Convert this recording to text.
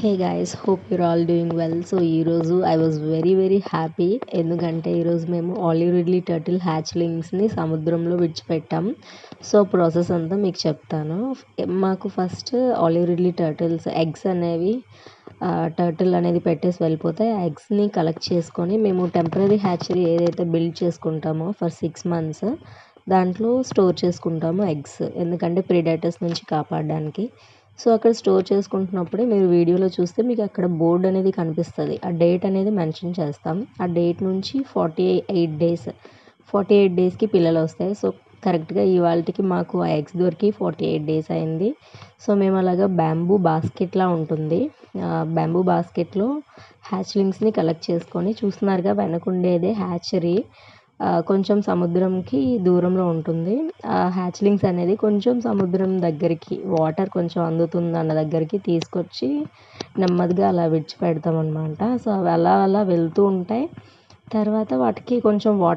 Hey guys hope you're all doing well so ఈరోజు I was very very happy ఎందుకంటే ఈరోజు మేము olive Ridley turtle హ్యాచ్లింగ్స్ని సముద్రంలో విడిచిపెట్టాం. So process అంతా మీకు చెప్తాను. మాకు first olive ridley turtles eggs అనేవి టర్టిల్ అనేది పెట్టేసి వెళ్ళిపోతే ఆ ఎగ్స్ని కలెక్ట్ చేసుకొని మేము టెంపరీ హ్యాచరీ ఏదైతే బిల్డ్ చేసుకుంటామో ఫర్ సిక్స్ మంత్స్ దాంట్లో స్టోర్ చేసుకుంటాము ఎగ్స్ ఎందుకంటే ప్రిడేటర్స్ నుంచి కాపాడడానికి. సో అక్కడ స్టోర్ చేసుకుంటున్నప్పుడే మీరు వీడియోలో చూస్తే మీకు అక్కడ బోర్డ్ అనేది కనిపిస్తుంది. ఆ డేట్ అనేది మెన్షన్ చేస్తాం. ఆ డేట్ నుంచి forty eight days forty eight డేస్కి పిల్లలు వస్తాయి. సో కరెక్ట్గా ఇవాళకి మాకు ఆ ఎగ్స్ దొరికి ఫార్టీ ఎయిట్ డేస్ అయింది. సో మేము అలాగా బ్యాంబూ బాస్కెట్లా ఉంటుంది. బ్యాంబూ బాస్కెట్లో హ్యాచ్లింగ్స్ని కలెక్ట్ చేసుకొని చూస్తున్నారుగా వెనకుండేదే హ్యాచరీ. కొంచెం సముద్రంకి దూరంలో ఉంటుంది. ఆ హ్యాచ్లింగ్స్ అనేది కొంచెం సముద్రం దగ్గరికి వాటర్ కొంచెం అందుతుంది అన్న దగ్గరికి తీసుకొచ్చి నెమ్మదిగా అలా విడిచిపెడతాం అనమాట సో అవి అలా అలా వెళ్తూ ఉంటాయి. తర్వాత వాటికి కొంచెం వాటర్